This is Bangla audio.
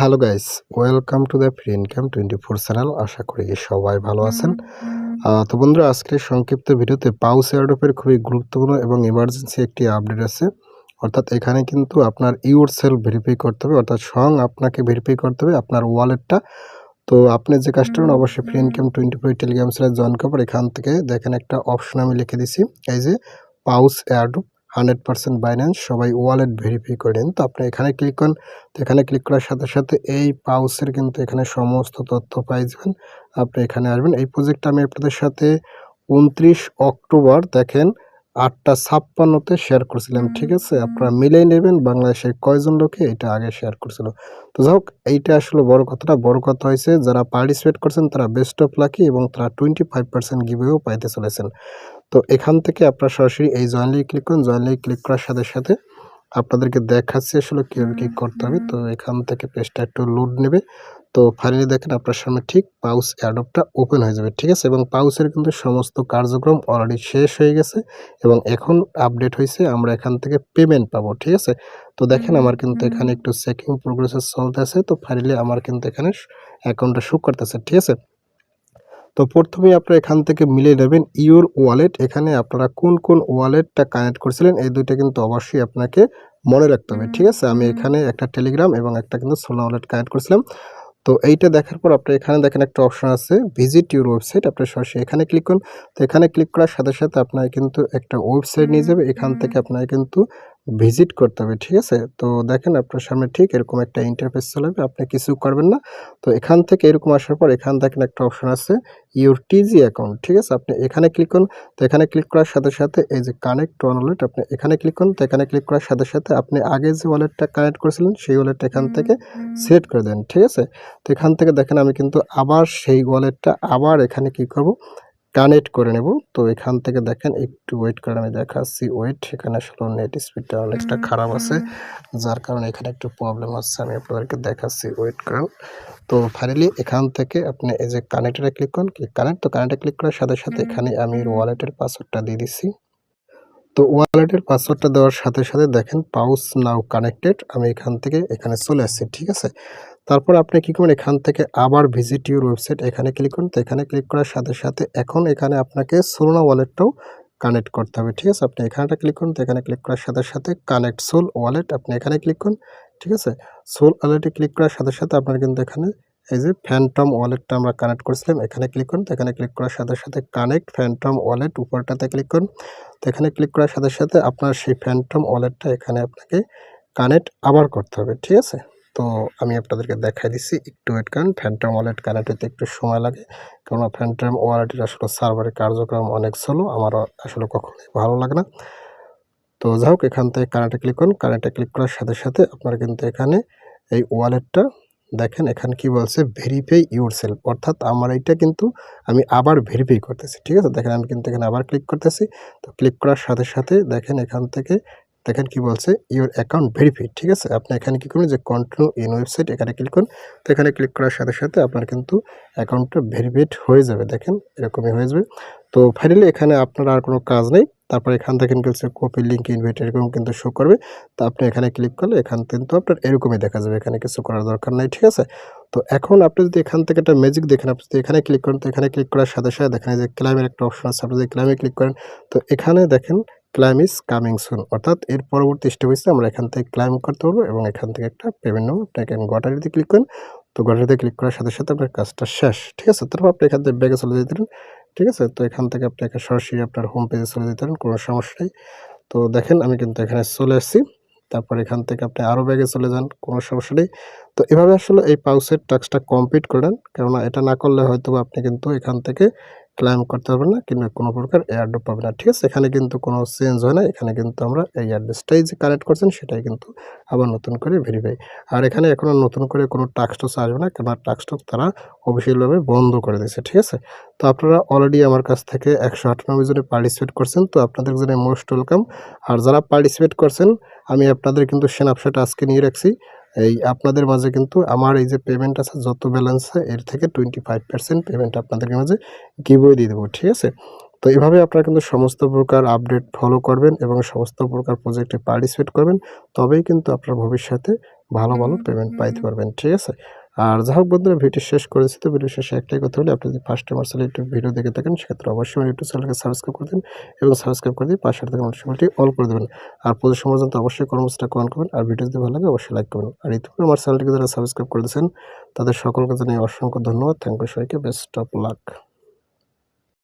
Hello guys welcome to the free income twenty four channel আশা করি সবাই ভালো আছেন। তো বন্ধুরা, আজকের সংক্ষিপ্ত ভিডিওতে পাউস এয়ারডপের খুবই গুরুত্বপূর্ণ এবং ইমার্জেন্সি একটি আপডেট আছে। অর্থাৎ এখানে কিন্তু আপনার ইউর সেলফ ভেরিফাই করতে হবে, অর্থাৎ সং আপনাকে ভেরিফাই করতে হবে আপনার ওয়ালেটটা তো আপনি যে কাস্টমার অবশ্যই free income twenty four telegram channel join পর এখান থেকে দেখেন একটা অপশন আমি লিখে দিছি, এই যে paws airdrop hundred percent Binance সবাই ওয়ালেট ভেরিফাই করে নিন তো আপনি এখানে ক্লিক করেন তো এখানে ক্লিক করার সাথে সাথে এই পাউসের কিন্তু এখানে সমস্ত তথ্য পাই যাবেন। আপনি এখানে আসবেন এই প্রজেক্টটা আমি আপনাদের সাথে উনত্রিশ অক্টোবর দেখেন আটটা ছাপ্পান্নতে শেয়ার করছিলাম ঠিক আছে? আপনারা মিলেই নেবেন বাংলাদেশের কয়জন লোকে এটা আগে শেয়ার করছিল। তো যাই হোক এইটা আসলে বড় কথাটা বড় কথা হয়েছে যারা পার্টিসিপেট করছেন তারা বেস্ট অফ লাকি এবং তারা টোয়েন্টি ফাইভ পার্সেন্ট গিভেও পাইতে চলেছেন। তো এখান থেকে আপনারা সরাসরি এই জয়েন লিগ ক্লিক করুন। জয়েন লিগ ক্লিক করার সাথে সাথে আপনাদেরকে দেখাচ্ছি আসলে কীভাবে কী করতে হবে। তো এখান থেকে পেজটা একটু লোড নেবে। তো ফাইনালি দেখেন আপনার সামনে ঠিক পাউস অ্যাডপটা ওপেন হয়ে যাবে, ঠিক আছে? এবং পাউসের কিন্তু সমস্ত কার্যক্রম অলরেডি শেষ হয়ে গেছে এবং এখন আপডেট হয়েছে। আমরা এখান থেকে পেমেন্ট পাবো, ঠিক আছে? তো দেখেন আমার কিন্তু এখানে একটু চেকিং প্রোগ্রেসেস চলতেছে। তো ফাইনালি আমার কিন্তু এখানে অ্যাকাউন্টটা শো করতেছে, ঠিক আছে? তো প্রথমে আপনারা এখান থেকে মিলে নেবেন ইউর ওয়ালেট। এখানে আপনারা কোন কোন ওয়ালেটটা কানেক্ট করছিলেন এই দুইটা কিন্তু অবশ্যই আপনাকে মনে রাখতে হবে ঠিক আছে? আমি এখানে একটা টেলিগ্রাম এবং একটা কিন্তু সোলা ওয়ালেট কানেক্ট করছিলাম। তো এইটা দেখার পর আপনি এখানে দেখেন একটা অপশন আছে ভিজিট ইউর ওয়েবসাইট। আপনি সরাসরি এখানে ক্লিক করুন। তো এখানে ক্লিক করার সাথে সাথে আপনার কিন্তু একটা ওয়েবসাইট নিয়ে যাবে। এখান থেকে আপনার কিন্তু ভিজিট করতে হবে ঠিক আছে? তো দেখেন আপনার সামনে ঠিক এরকম একটা ইন্টারফেস চলে যাবে আপনি কিছু করবেন না। তো এখান থেকে এরকম আসার পর এখান দেখেন একটা অপশন আছে ইউর টিজি অ্যাকাউন্ট ঠিক আছে? আপনি এখানে ক্লিক করুন তো এখানে ক্লিক করার সাথে সাথে এই যে কানেক্ট ওয়ান ওয়ালেট আপনি এখানে ক্লিক করুন তো এখানে ক্লিক করার সাথে সাথে আপনি আগে যে ওয়ালেটটা কানেক্ট করেছিলেন সেই ওয়ালেটটা এখান থেকে সিলেক্ট করে দেন ঠিক আছে? তো এখান থেকে দেখেন আমি কিন্তু আবার সেই ওয়ালেটটা আবার এখানে কি করব। কানেক্ট করে নেব। তো এখান থেকে দেখেন একটু ওয়েট করে আমি দেখাচ্ছি। ওয়েট এখানে আসলে নেট স্পিডটা অনেকটা খারাপ আছে যার কারণে এখানে একটু প্রবলেম হচ্ছে আমি আপনাদেরকে দেখাচ্ছি ওয়েট করেন। তো ফাইনালি এখান থেকে আপনি এই যে কানেক্টরে ক্লিক করুন ক্লিক কানেক্ট তো কানেক্টে ক্লিক করার সাথে সাথে এখানে আমি ওয়ালেটের পাসওয়ার্ডটা দিয়ে দিচ্ছি। তো ওয়ালেটের পাসওয়ার্ডটা দেওয়ার সাথে সাথে দেখেন পাউস নাও কানেক্টেড আমি এখান থেকে এখানে চলে আসছি ঠিক আছে? তারপর আপনি কী করবেন? এখান থেকে আবার ভিজিট ইউর ওয়েবসাইট এখানে ক্লিক করুন। তো এখানে ক্লিক করার সাথে সাথে এখন এখানে আপনাকে সোলোনা ওয়ালেটটাও কানেক্ট করতে হবে। ঠিক আছে? আপনি এখানেটা ক্লিক করুন। তো এখানে ক্লিক করার সাথে সাথে কানেক্ট সোল ওয়ালেট আপনি এখানে ক্লিক করুন। ঠিক আছে? সোল ওয়ালেটে ক্লিক করার সাথে সাথে আপনার কিন্তু এখানে এই যে ফ্যান্টম ওয়ালেটটা আমরা কানেক্ট করেছিলাম। এখানে ক্লিক করুন। তো এখানে ক্লিক করার সাথে সাথে কানেক্ট ফ্যান্টম ওয়ালেট উপরটাতে ক্লিক করুন। তো এখানে ক্লিক করার সাথে সাথে আপনার সেই ফ্যান্টম ওয়ালেটটা এখানে আপনাকে কানেক্ট আবার করতে হবে। ঠিক আছে? তো আমি আপনাদেরকে দেখাই দিচ্ছি একটু ওয়েট করেন ফ্যান্টম ওয়ালেট কানেক্ট হতে একটু সময় লাগে কারণ ফ্যান্টম ওয়ালেটের আসলে সার্ভারের কার্যক্রম অনেক স্লো আমার আসলে কখনোই ভালো লাগে না। তো যাই হোক, এখান থেকে কানেক্টে ক্লিক করুন কানেক্টে ক্লিক করার সাথে সাথে আপনার কিন্তু এখানে এই ওয়ালেটটা দেখেন, এখানে কি বলছে ভেরিফাই ইউর সেলফ অর্থাৎ আমার এইটা কিন্তু আমি আবার ভেরিফাই করতেছি, ঠিক আছে? দেখেন আমি কিন্তু এখানে আবার ক্লিক করতেছি, তো ক্লিক করার সাথে সাথে দেখেন এখান থেকে দেখেন কি বলছে ইউর অ্যাকাউন্ট ভেরিফাই ঠিক আছে? আপনি এখানে কি করুন যে কন্টিনিউ ইন ওয়েবসাইট এখানে ক্লিক করুন। তো এখানে ক্লিক করার সাথে সাথে আপনার কিন্তু অ্যাকাউন্টটা ভেরিফাইড হয়ে যাবে। দেখেন এরকমই হয়ে যাবে। তো ফাইনালি এখানে আপনার আর কোনো কাজ নেই। তারপর এখান থেকে কিন্তু কপি লিঙ্ক ইনভাইট এরকম কিন্তু শো করবে। তো আপনি এখানে ক্লিক করলে এখান কিন্তু আপনার এরকমই দেখা যাবে। এখানে কিছু করার দরকার নেই, ঠিক আছে? তো এখন আপনি যদি এখান থেকে একটা ম্যাজিক দেখেন, আপনি যদি এখানে ক্লিক করেন, তো এখানে ক্লিক করার সাথে সাথে দেখেন যে ক্লাইমের একটা অপশন আছে। আপনি যদি ক্লাইমে ক্লিক করেন, তো এখানে দেখেন ক্লাইম ইজ কামিং সুন অর্থাৎ এর পরবর্তী স্টেপ হচ্ছে আমরা এখান থেকে ক্লাইম করতে পারব এবং এখান থেকে একটা পেমেন্ট নেব আপনি এখানে গটারিতে ক্লিক করেন। তো গটারিতে ক্লিক করার সাথে সাথে আপনার কাজটা শেষ, ঠিক আছে? তারপর আপনি এখান থেকে ব্যাগে চলে পারেন, ঠিক আছে? তো এখান থেকে আপনি একটা সরাসরি আপনার হোম পেজে চলে যেতে পারেন, কোনো সমস্যা নেই। তো দেখেন, আমি কিন্তু এখানে চলে আসছি। তারপর এখান থেকে আপনি আরও ব্যাগে চলে যান, কোনো সমস্যা নেই। তো এভাবে আসলে এই পাউসের টাস্কটা কমপ্লিট করেন কেননা এটা না করলে হয়তো আপনি কিন্তু এখান থেকে ক্লাইম করতে পারবেন না কিংবা কোনো প্রকার এয়ারড্রপ পাবেন না। ঠিক আছে, এখানে কিন্তু কোনো চেঞ্জ হয় না। এখানে কিন্তু আমরা এই অ্যাড্রেসটাই যে কানেক্ট করছেন সেটাই কিন্তু আবার নতুন করে ভেরিফাই আর এখানে এখনও নতুন করে কোনো টাক্সটস আসবে না কেননা টাক্সটস তারা অফিসিয়ালভাবে বন্ধ করে দিয়েছে। ঠিক আছে, তো আপনারা অলরেডি আমার কাছ থেকে একশো আটানব্বই জনে পার্টিসিপেট করছেন, তো আপনাদের জন্য মোস্ট ওয়েলকাম আর যারা পার্টিসিপেট করছেন, আমি আপনাদের কিন্তু সেনাপশাটা আজকে নিয়ে রাখছি। এই আপনাদের মাঝে কিন্তু আমার এই যে পেমেন্ট আছে যত ব্যালেন্স আছে এর থেকে টোয়েন্টি ফাইভ পার্সেন্ট পেমেন্ট আপনাদেরকে মাঝে গিভওয়ে দিয়ে দেবো ঠিক আছে? তো এভাবে আপনারা কিন্তু সমস্ত প্রকার আপডেট ফলো করবেন এবং সমস্ত প্রকার প্রজেক্টে পার্টিসিপেট করবেন তবেই কিন্তু আপনার ভবিষ্যতে ভালো ভালো পেমেন্ট পাইতে পারবেন ঠিক আছে? আর যাই হোক বন্ধুরা, ভিডিও শেষ করেছি তো ভিডিও শেষে একটাই কথা বলি, আপনি যদি ফার্স্ট টাইম আসলে ইউটিউব ভিডিও দেখে থাকেন, সেক্ষেত্রে অবশ্যই আমার ইউটিউব চ্যানেলকে সাবস্ক্রাইব করে দিন এবং সাবস্ক্রাইব করে দিয়ে পাশের থেকে নোটিফিকেশনটি অল করে দেবেন। আর পুজোর সময় পর্যন্ত অবশ্যই কর্মসূচিটা কমেন্ট করবেন আর ভিডিও যদি ভালো লাগে অবশ্যই লাইক করবেন। আর ইতিমধ্যে আমার চ্যানেলটিকে যারা সাবস্ক্রাইব করে দিয়েছেন, তাদের সকলকে জানিয়ে অসংখ্য ধন্যবাদ। থ্যাংক ইউ সবাইকে বেস্ট অফ লাক